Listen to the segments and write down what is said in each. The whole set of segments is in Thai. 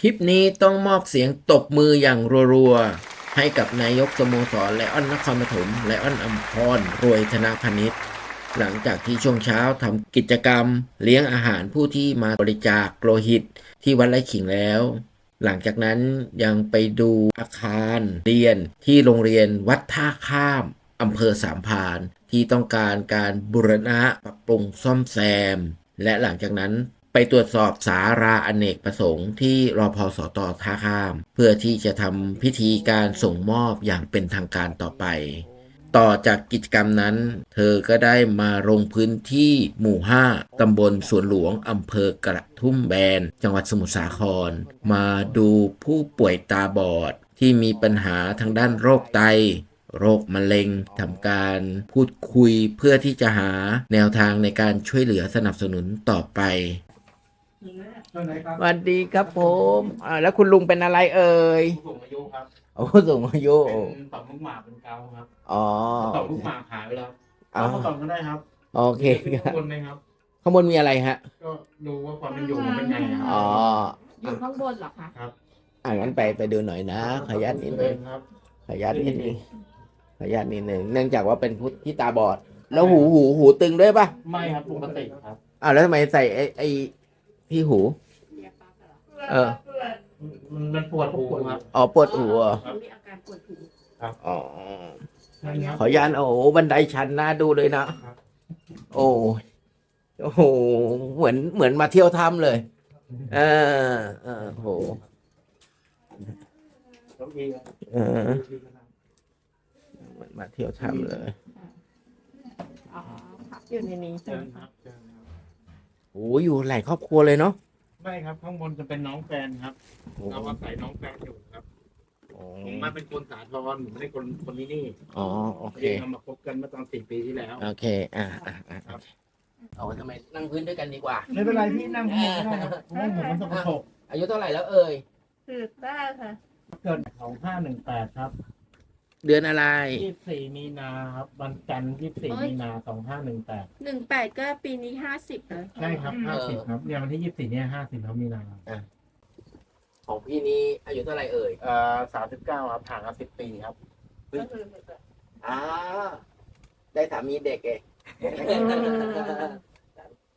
คลิปนี้ต้องมอบเสียงตบมืออย่างรัวๆ ให้กับนายกสโมสรไลออนนครปฐมไลออนอัมพรรวยธนาพนิชหลังจากที่ช่วงเช้าทำกิจกรรม เลี้ยงอาหารผู้ที่มาบริจาคโลหิตที่วัดไร่ขิงแล้ว หลังจากนั้นยังไปดูอาคารเรียนที่โรงเรียนวัดท่าข้ามอำเภอสามพรานที่ต้องการการบูรณะปรับปรุงซ่อมแซม และหลังจากนั้น ตรวจสอบสาราอเนกประสงค์ที่รอพอสตท่าข้าม เพื่อที่จะทำพิธีการส่งมอบอย่างเป็นทางการต่อไป ต่อจากกิจกรรมนั้น เธอก็ได้มาลงพื้นที่หมู่ 5ตำบลสวนหลวงอำเภอกระทุ่มแบน จังหวัดสมุทรสาคร มาดูผู้ป่วยตาบอดที่มีปัญหาทางด้านโรคไตโรคมะเร็งทำการพูดคุยเพื่อที่จะหาแนวทางในการช่วยเหลือสนับสนุนต่อไป สวัสดีครับผมอ่าแล้วคุณลุงเป็นอะไรเอ่ยผู้สูงอายุครับโอ้สูงอายุเป็นต่อมลูกหมากเป็นเกาครับอ๋อต่อมลูกหมากหายไปแล้วอ๋อเอามาก่อนก็ได้ครับ โอเคมีครับคนไหมครับข้างบนมีอะไรฮะ ก็ดูว่าความเป็นอยู่มันเป็นไงครัอ๋ออยู่ข้างบนเหรอคะครับอ่างั้นไปไปดูหน่อยนะขออนุญาตนิดนึงครับขออนุญาตนิดนึงขออนุญาตนิดนึงเนื่องจากว่าเป็นผู้ที่ตาบอด แล้วหูหูหูตึงด้วยป่ะไม่ครับปกติครับอ้าวแล้วทำไมใส่ไอ้ไอ้ ที่หู เออ มันมันปวดหูครับอ๋อปวดหูเหรอมีอาการปวดหูอ๋อ ใช่ครับ ขออนุญาตโอ้โหบันไดชันน่าดูเลยนะ ครับ โอ้ยโอ้โห เหมือนเหมือนมาเที่ยวถ้ำเลย เออเออโหโอเคครับเออเหมือนมาเที่ยวถ้ำเลย อ๋อพักอยู่ในนี้ใช่เชิไหมญคคะรับเชิญครับโอ้อยู่หลายครอบครัวเลยเนาะไม่ครับข้างบนจะเป็นน้องแฟนครับ โอ้เราอาศัยน้องแฟนอยู่ครับโอ้ผมมาเป็นคนสาทรผมไม่ได้คนคนนี้นี่อ๋อโอเค เรียนเรามาคบกันเมื่อตอนสี่ปีที่แล้ว โอเค อ่าอ่าอ่าเอาทำไมนั่งพื้นด้วยกันดีกว่า ไม่เป็นไรพี่นั่งข้างบนก็ได้ครับเพราะว่าผมมันสกปรกอายุเท่าไหร่แล้วเอ่ยคือได้ค่ะ เกิดของห้าหนึ่งแปดครับ เดือนอะไร ยี่สี่มีนาครับวันจันทร์ยี่สี่มีนาสองห้าหนึ่งแปดหนึ่งแปดก็ปีนี้ห้าสิบแล้วใช่ครับห้าสิบครับเนี่ยวันที่ยี่สี่เนี่ยห้าสิบครับมีนาของพี่นี้อายุเท่าไหร่เอ่ยเอ่อสามสิบเก้าครับห่างกันสิบปีครับก็คืออ่าได้สามีเด็กเอง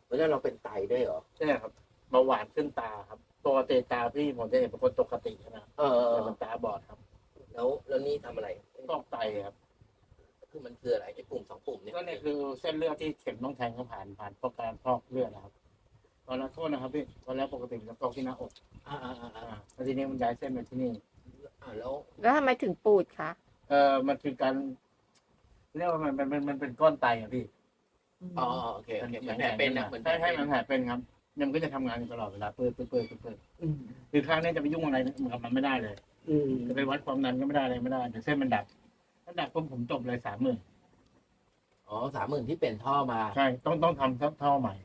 แล้วเราเป็นไตด้วยเหรอใช่ครับเบาหวานขึ้นตาครับปกติตาพี่ผมจะเห็นเป็นคนปกตินะเออแต่มันตาบอดครับ แล้วแล้วนี่ทำอะไร ฟอกไตครับ คือมันคืออะไรไอ้ปุ่มสองปุ่มเนี่ยก็เนี่ยคือเส้นเลือดที่เข็มต้องแทงเขาผ่านผ่านเพราะการฟอกเลือดนะครับตอนนั้นโทษนะครับพี่ตอนแรกปกติจะฟอกที่หน้าอกอ่าอ่าอ่าอ่าอ่าแล้วทีนี้มันย้ายเส้นมาที่นี่ อ่าแล้วแล้วทำไมถึงปูดคะเออมันคือการเรียกว่ามันมันมันมันเป็นก้อนไตอะพี่อ๋อโอเคโอเคเหมือนแผลเป็นนะเหมือนแผลใช่เป็ใช่นมันแผลเป็นครับเนี่ยมันก็จะทำงานอยู่ตลอดเวลาเปิดเปิดเปิดเปิดเปิดอืมคือข้างเนี้จะไปยุ่งอะไรกับมันไม่ได้เลย อืมจะไปวัดความดันก็ไม่ได้อะไรไม่ได้เดี๋ยวเส้นมันดับถ้าดับปุ๊บผมจบเลยสามหมื่นอ๋อสามหมื่นที่เป็นท่อมา ใช่ต้องต้องทำท่อใหม่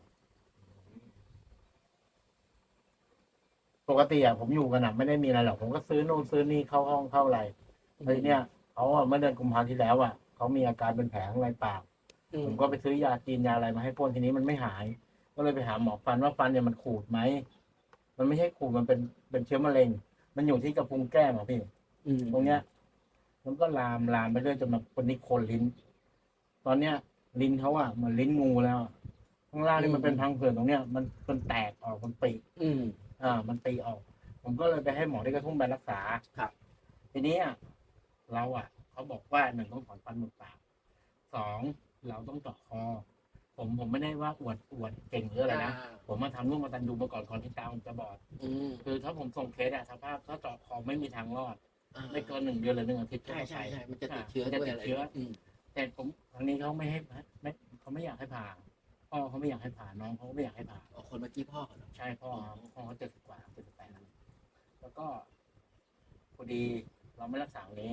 ปกติอะผมอยู่กันอะไม่ได้มีอะไรหรอกผมก็ซื้อโน่นซื้อนี่เข้าห้องเข้าอะไรเฮ้ยเนี่ยเขาอะเมื่อเดือนกุมภาพันธ์ที่แล้วอะเขามีอาการเป็นแผลข้างในปาก อืผมก็ไปซื้อยาจีนยาอะไรมาให้พ่นทีนี้มันไม่หาย ก็เลยไปหาหมอฟันว่าฟันเนี่ยมันขูดไหมมันไม่ใช่ขูดมันเป็นเป็นเชื้อมะเร็ง มันอยู่ที่กระพุ้งแก้มอะพี่อืมตรงเนี้ย มันก็ลามลามไปเรื่อยจนมาคนนี้โคนลิ้น ตอนเนี้ย ลิ้นเขาอะเหมือนลิ้นงูแล้วอะข้างล่างนี่มันเป็นพังผืดตรงเนี้ยมันมันแตกออกมันปีอืม อ่า มันตีออก ผมก็เลยไปให้หมอที่กระทุ่มไปรักษาครับ ทีนี้อะเราอะเขาบอกว่าหนึ่งต้องถอนฟันหมดปากสองเราต้องเจาะคอ ผมผมไม่ได้ว่าอวดอวดเก่งหรืออะไรนะ ผมมาทำร่วมมาตันดูมาก่อนก่อนที่ตาผมจะบอด อืมคือถ้าผมส่งเคสอะสภาพถ้าเจาะคอไม่มีทางรอด อ่าไม่เกินหนึ่งเดือนหรือหนึ่งอาทิตย์ใช่ใช่ใช่มันจะติดาเชื้อมันจะด้วยติดอะไรเชื้อ อืมแต่ผมทางนี้เขาไม่ให้ไม่เขาไม่อยากให้ผ่าพ่อเขาไม่อยากให้ผ่าน้องเขาก็ไม่อยากให้ผ่าอ๋อคนเมื่อกี้พ่อเหรอ ใช่พ่อเขาพ่อเขาเจ็ดสิบกว่าเจ็ดสิบแปดแล้วก็พอดีเราไม่รักษาตรงนี้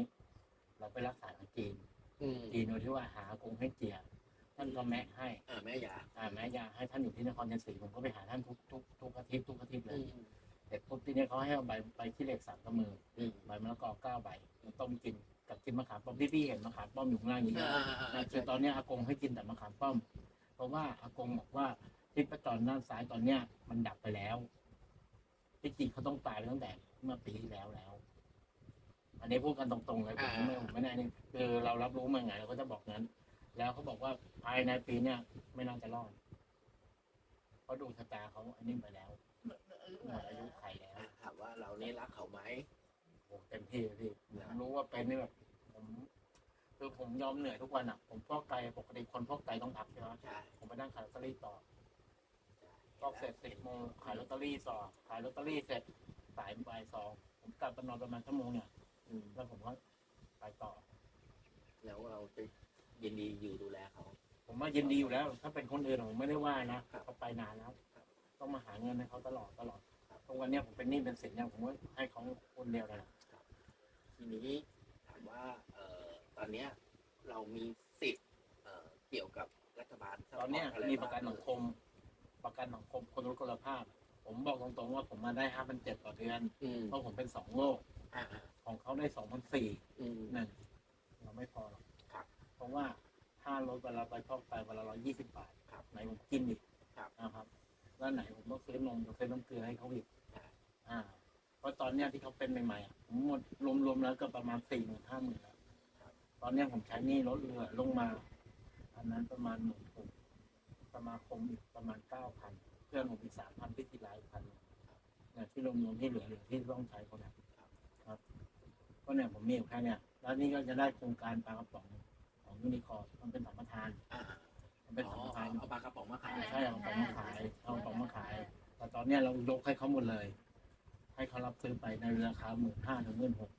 เราไปรักษาทางจีนอืมจีนโดยที่ว่าหากงให้เจียท่านก็แมะให้อ่าแม่ยาอ่าแม้ยาให้ท่านอยู่ที่นครชัยศรีผมก็ไปหาท่านทุกทุกทุกอาทิตย์ทุกอาทิตย์เลอืยมเสร็จปุ๊บทีนี้เขาให้เอาใบใบขี้เหล็กสามกระมืออืมใบมะละกอเก้าใบมาต้มกินกับกินมะขามป้อมที่พี่เห็นมะขามป้อมอยู่ข้างล่างอย่างนี้อ่าอ่าอ่านะคือตอนเนี้ยอากงให้กินแต่มะขามป้อม เพราะว่าอากงบอกว่าทิศประจรด้านซ้ายตอนเนี้ยมันดับไปแล้วที่จริงเขาต้องตายไปตั้งแต่เมื่อปีที่แล้วแล้ว อันนี้พูดกันตรงๆเลยผมไม่ผมไม่ได้นี่คือเรารับรู้มาไงเราก็จะบอกงั้น แล้วเขาบอกว่าภายในปีเนี้ยไม่น่าจะรอดเพราะดูชะตาเขาอันนี้ไปแล้วหมดอายุไขแล้วถามว่าเรานี่รักเขาไหมโอ้เต็มที่เลยพี่ผมรู้ว่าเป็นนี่แบบผมคือผมยอมเหนื่อยทุกวันอะ ผมฟอกไตปกติคนฟอกไตต้องพักใช่ไหมใช่ผมไปนั่งขายลอตเตอรี่ต่อฟอกเสร็จสิบโมงขายลอตเตอรี่ต่อ ขายลอตเตอรี่เสร็จสายบ่ายสองผมกลับไปนอนประมาณชั่วโมงเนี่ยอืมแล้วผมก็ไปต่อ แล้วเราจะ ยินดีอยู่ดูแลเขาผมว่ายินดีอยู่แล้ว ถ้าเป็นคนอื่นผมไม่ได้ว่านะครับเขาไปนานแล้ว ต้องมาหาเงินให้เขาตลอดตลอดตรงวันเนี้ยผมเป็นหนี้เป็นสินเนี่ยผมว่าให้เขาคนเดียวเลยนะทีนี้ถามว่าเอ่อตอนเนี้ยเรามีสิทธิ์เอ่อเกี่ยวกับรัฐบาลตอนเนี้ยซัพพร์มีประกันสังคม ประกันสังคมคนรู้คุณภาพ ผมบอกตรงๆว่าผมมาได้ห้าพันเจ็ดต่อเดือนอืมเพราะผมเป็นสองโรคอ่าของเขาได้สองพันสี่อืมหนึ่งเราไม่พอหรอกค รับเพราะว่าถ้ารถเวลาไปฟอกไตวันละร้อยยี่สิบบาทครับไหนผมกินอีกครับ นะครับ แล้วไหนผมต้องซื้อนมซื้อน้ำเกลือให้เขาอีกอ่าอ่า เพราะตอนเนี้ยที่เขาเป็นใหม่ๆอะผมหมดรวมๆแล้วก็ประมาณสี่หมื่นห้าหมื่นแล้วตอนเนี้ยผมใช้หนี้รถเรือลงมา อันนั้นประมาณหมื่นหกสมาคมอีกประมาณเก้าพันเพื่อนผมอีกสามพันพิธีลายพันเนี่ยที่รวมๆที่เหลือเหลือที่ต้องใช้คนนั้นครับก็เนี่ยผมมีอยู่แค่เนี่ยแล้วนี่ก็จะได้โครงการปลากระป๋อง ของยูนิคอร์มันเป็นสัมปทาน อ่ามันเป็นอ๋สัอมปทานเอาปลากระป๋องมาขายใช่เอาของมาขายเอาของมาขายแต่ตอนเนี้ยเรายกให้เขาหมดเลย ให้เขารับซื้อไปในราคาหมื่นห้าถึงหมื่นหก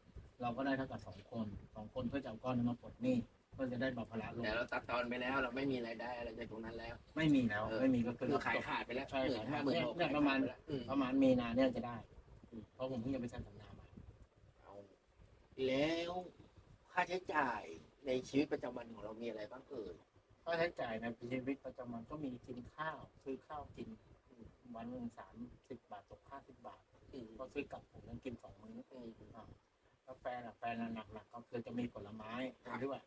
เราก็ได้เท่ากับสองคนสองคนเพื่อจะเอาก้อนนั้นมาปลดหนี้เพื่อจะได้เบาภาระลงแต่เราตัดตอนไปแล้วเราไม่มีรายได้อะไรจากตรงนั้นแล้ว ไม่มีแล้วเออไม่มีก็คือคือขายขาดไปแล้วใช่หมื่นห้าหมื่นหกเนี่ยประมาณอืมประมาณมีนาเนี่ยจะได้เพราะผมเพิ่งจะไปเซ็นสัญญามาเอาแล้วค่าใช้จ่าย ในชีวิตประจำวันของเรามีอะไรบ้างเอ่ยค่าใช้จ่ายในชีวิตประจำวันก็มีกินข้าวซื้อข้าวกินวันหนึ่งสามสิบบาทตกห้าสิบบาทอืมก็ซื้อกลับผมนั้นกินสองมื้ออืมกาแฟน่ะแฟนน่ะหนักๆก็คือจะมีผลไม้ครับด้วย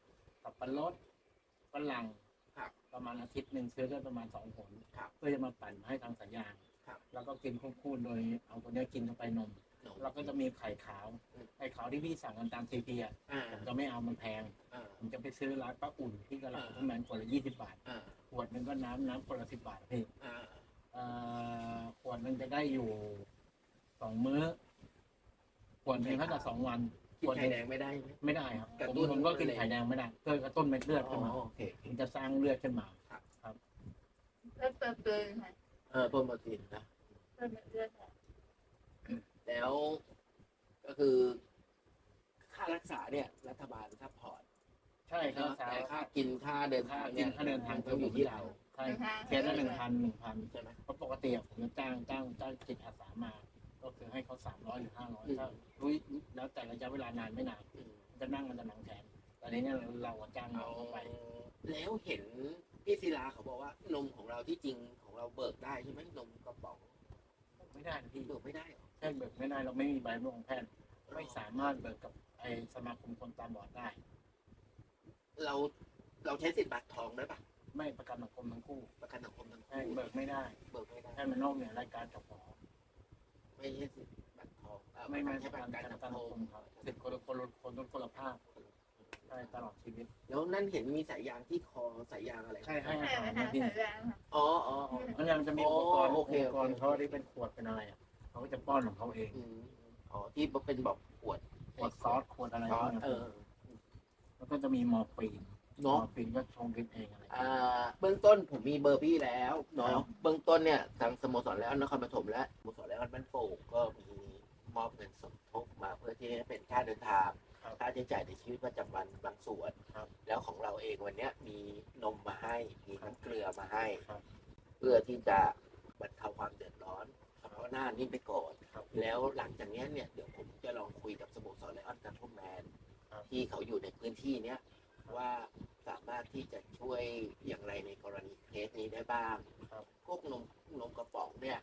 สับปะรดฝรั่งครับประมาณอาทิตย์หนึ่งซื้อได้ประมาณสองผลครับเพื่อจะมาปั่นให้ทางสัญญาณครับแล้วก็กินควบคู่โดยเอาตัวเนี้ยกินเข้าไปนมหนูแล้วก็จะมีไข่ขาวอืมไข่ขาวที่พี่สั่งกันตามซีพีอะอ่าผมจะไม่เอามันแพงอ่า ผมจะไปซื้อร้านป้าอุ่นที่ตลาดอ่าทุกแมนขวดละยี่สิบบาทอ่าขวดหนึงก็น้ำน้ำขวดละสิบบาทพี่อ่าเอ่อขวดหนึงจะได้อยู่สองมื้อขวดหนึงถ้าจะสองวันกินขวดหไข่นึ่งแดงไม่ได้ไหม ไม่ได้ครับกระผมตุ้น ผมก็กินเลยไข่แดงไม่ได้เพื่อกระตุ้นเม็ดเลือดอ๋ขึ้นมาอโอเค มันจะสร้างเลือดขึ้นมาเลือดเติมเติมค่ะเออเพิ่มโปรตีนนะเลือดเลือดค่ะแล้วก็คือ ค่ารักษาเนี่ย รัฐบาลซัพพอร์ต ใช่ครับแต่ค่ากินค่าเดินทาค่างกิเนี่นยค่าเดินทางต้องอยู่ที่เราใช่เคสละหนึ่งพันหนึ่งพันใช่ไหมเพราะปกติอะผมจะจ้างจ้างจ้างจิตอาสามา ก็คือให้เขาสามร้อยหรือห้าร้อยอืมถ้ารู้แล้วแต่ระยะเวลานานไม่นานอืมจะนั่งมันจะหนังแขนแต่นี้เนี่ยเราเราอะจ้างน้เอาองเขาไป แล้วเห็นพี่ศิลาเขาบอกว่านมของเราที่จริงของเราเบิกได้ใช่ไหมนมกระป๋องไม่ได้นะพี่เบิกไม่ได้เหรอแค่เบิกไม่ได้เราไม่มีใบรับรองแพทย์ไม่สามารถเบิกกับไอสมาคมคนตาบอดได้ เราเราใช้สิทธิ์บัตรทองได้ปะไม่ประกันสังคมทั้งคู่ประกันสังคมทั้งให้คู่เบิกไม่ได้เบิกไม่ได้ให้มันนอกเหนือรายการกับหมอไม่ใช่สิทธิ์บัตรทองเอ่อไม่ไม่ใช่ประประกันกันประสักันงสังคคมมครับสิทธิ์คนละคนละคนละคนละภาพใช่ตลอดชีวิต แล้วนั่นเห็นมีสายยางที่คอสายยางอะไรใช่ให้อาใช่หารค่ะนะพี่ใช่แรงค่ะอ๋ออ๋ออ๋อแล้วเนี่ยมันจะมีอุปกรณ์โออุเค ปกรณ์โอเคเขาที่เป็นขวดเป็นอะไรอะเขาก็จะป้อนของเขาเองอืมอ๋อที่เป็นบอกขวดขวดซอสขวดอะไรซอสพวกนี้ยเออ แล้วก็จะมีมอร์ฟีนมเนาะอร์ฟีนก็ชงกินเองอะไรอ่าเบื้องต้นผมมีเบอร์พี่แล้วครัเนาะบเบื้องต้นเนี่ยทางสโมสรแล้วนครปฐมและสโมสรแล้วบ้านโป่งก็มีมอบเงินสมทบมาเพื่อที่จะเป็นค่าเดินทางครับ ค่าใช้จ่ายในชีวิตประจำวันบางส่วน ครับแล้วของเราเองวันเนี้ยมีนมมาให้มีน้ำเกลือมาให้ ครับ เพื่อที่จะบรรเทาความเดือดร้อนเฉพาะหน้านี้ไปก่อน ครับแล้วหลังจากเนี้ยเนี่ยเดี๋ยวผมจะลองคุยกับสโมสรไลออนการทุ่มแมนครับ ที่เขาอยู่ในพื้นที่เนี้ยว่าสามารถที่จะช่วยอย่างไรในกรณีเคสนี้ได้บ้างครับพวกนมนมกระป๋องเนี่ย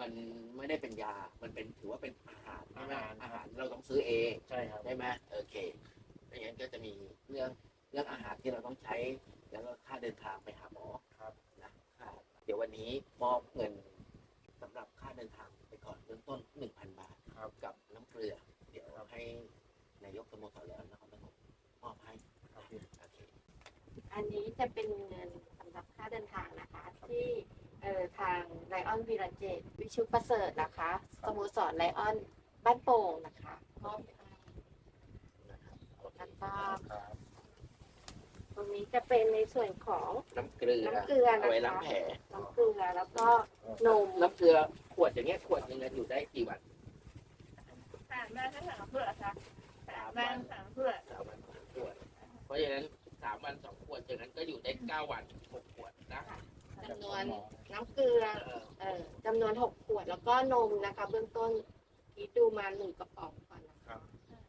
มันไม่ได้เป็นยา มันเป็นถือว่าเป็นอาหารใช่ไหมอาหารอาหารเราต้องซื้อเองใช่ครับได้ไหมโอเคไม่งั้นก็จะมีเรื่องเรื่องอาหารที่เราต้องใช้ แล้วก็ค่าเดินทางไปหาหมอครับนะค่าเดี๋ยววันนี้มอบเงินสำหรับค่าเดินทางไปก่อนเบื้องต้นหนึ่งกับน้ำเกลือ เดี๋ยวเราให้ นายกสโมสรแล้วนะครับมอบให้โอเคอันนี้จะเป็นเงินสำหรับค่าเดินทางนะคะ ที่เอ่อทางไลออนวีรเจตวิชุประเสริฐนะคะสโมสรไลออนบ้านโป่งนะคะมอบให้นะครับโอเคแล้วก็ครับตรงนี้จะเป็นในส่วนของน้ำเกลือน้ำเกลือเอาไว้นะล้างคะแผลน้ำเกลือแล้วก็นม น้ำเกลือขวดอย่างเงี้ยขวดหนึงอะอยู่ได้กี่วันสามแม่ให้สามเพื่อค่ะ สามแม่สามเพื่อสามวันสองขวด เพราะฉะนั้นสามวันสองขวดจากนั้นก็อยู่ได้เก้าวันหกขวดนะจำนวนน้ำเกลือ เออเอ่อจำนวนหกขวดแล้วก็นมนะคะ เบื้องต้นคิดดูมาหนึ่งกระป๋องก่อนนะคะ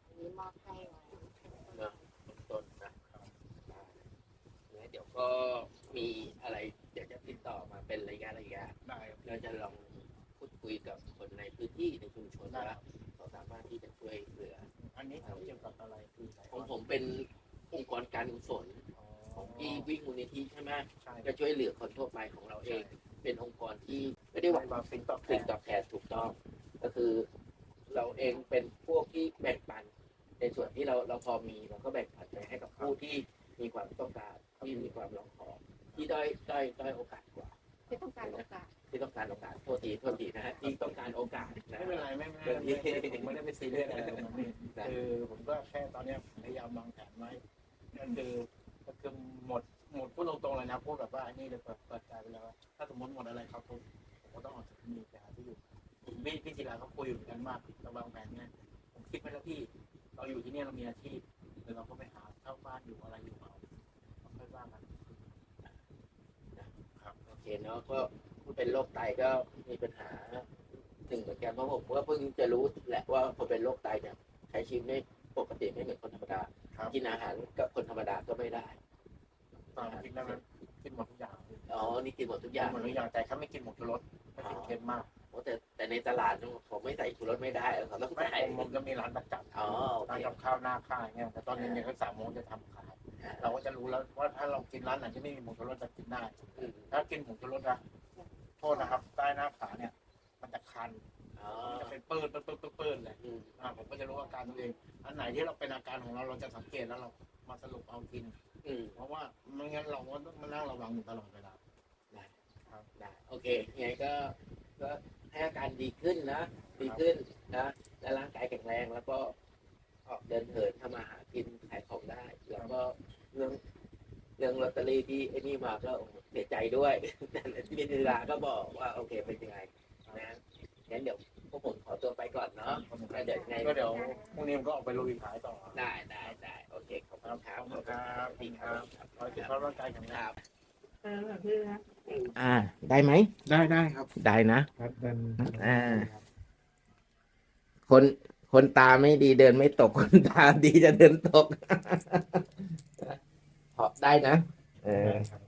อันนี้มอบให้ไว้เนอะต้นๆนะแล้วเดี๋ยวก็มีอะไรเดี๋ยวจะติดต่อมาเป็นระยะระยะ ได้ครับเราจะลองพูดคุยกับคนในพื้นที่ในชุมชนได้ว่า เกี่ยวกับอะไรคือไหนของผมเป็นองค์กรการกุศลของที่วิ่งมูลนิธิใช่ไหมใช่จะช่วยเหลือคนทั่วไปของเราเอง เป็นองค์กรที่ไม่ได้หวังความสิ่งตอบแทสิ่งนตอบแทนถูกต้อง ก็คือ เราเองเป็นพวกที่แบ่งปัน ในส่วนที่เราเราพอมีเราก็แบ่งปันไปให้กับผู้ที่มีความต้องการที่มีความร้องขอที่ด้อยด้อยด้อยโอกาสกว่าที่ต้องการโอกาสที่ต้องการโอกาสโทษทีโทษทีนะฮะที่ต้องการโอกาสนะไม่เป็นไรไม่ไม่ไม่ไม่ผมไม่ได้ไปซีเรียสอะไรตรงนั้ นนี่คือผมก็แค่ตอนเนี้ยพยายามวางแผนไว้ก็คือก็คือหมดหมดพูดตรงๆเลยนะพูดแบบว่าอันนี้เลยเปิดเปิดใจไปแล้วว่าถ้าสมมติหมดอะไรครับผมผมก็ต้องออกจากที่นี่ไปหาที่อยู่ผมพี่พี่จิราเขาคุยอยู่กันมากเราวางแผนไงผมคิดไว้แล้วพี่เราอยู่ที่เนี่ยเรามีอาชีพเดี๋ยวเราก็ไปหาเช่าบ้านอยู่อะไรอยู่เอาเราค่อยว่ากันครับ โอเคเนาะก็เป็นโรคไตก็มีปัญหาหนึ่งเหมือนกันเพราะผมก็เพิ่งจะรู้แหละว่าพอเป็นโรคไตเนี่ย ใช้ชีวิตไม่ปกติไม่เหมือนคนธรรมดา ครับกินอาหารกับคนธรรมดาก็ไม่ได้ตามกินได้ไหมกินหมดทุกอย่างอ๋อ นี่กินหมดทุกอกินย่างหมดทุกอย่างแต่เขาไม่กินหมดทุกรสไม่กินเค็มมากโอ้แต่แต่ในตลาดเขาไม่ใส่ชูรสไม่ได้เขาต้องไม่ใส่ผมผมจะมีร้านประจำอ๋อโอเคร้านกับข้าวหน้าค่ายเนี่ยแต่ตอนเย็นๆก็สามโมงจะทำขาย เราก็จะรู้แล้วว่าถ้าเรากินร้านไหนที่ไม่มีหมูทรสจะกินได้ อืมถ้ากินหมูทรสนะโทษนะครับ ใต้หน้าขาเนี่ย มันจะคันอ๋อ มันจะเป็นเปิ้ลเปิ้ลเปิ้ลเปิ้ลเปิ้ลเลยอืมอ่าผมก็จะรู้อาการตัวเอง อันไหนที่เราเป็นอาการของเราเราจะสังเกตแล้วเรามาสรุปเอากิน อืมเพราะว่าไม่งั้นเราก็ต้องมานั่งระวังอยู่ตลอดเวลา ได้โอเคยังไงก็ก็ให้อาการดีขึ้นนะดีขึ้นนะ และร่างกายแข็งแรงแล้วก็ออกเดินเหินทำมาหากินขายของได้ แล้วก็เรื่องเรื่องลอตเตอรี่ที่ไอ้นี่มาก็โอ้โหเสียใจด้วยแต่ที่เป็นดาก็บอกว่าโอเคเป็นยังไงนะงั้นเดี๋ยวพ วกผมขอตัวไปก่อนเนาะแล้วเดี๋ยวยังไงก็เดี๋ยวพรุ่งนี้มันก็ออกไปลุยขายต่อได้ได้ได้โอเคขอบคุณครับขอบคุณครับดีครับขอให้สุขภาพร่างกายแข็งแรงครับเออคือนะอ่า ได้ไหม ได้ได้ครับ ได้นะครับเดินอ่า คนคนตาไม่ดีเดินไม่ตก คนตาดีจะเดินตกพอได้นะ เออครับ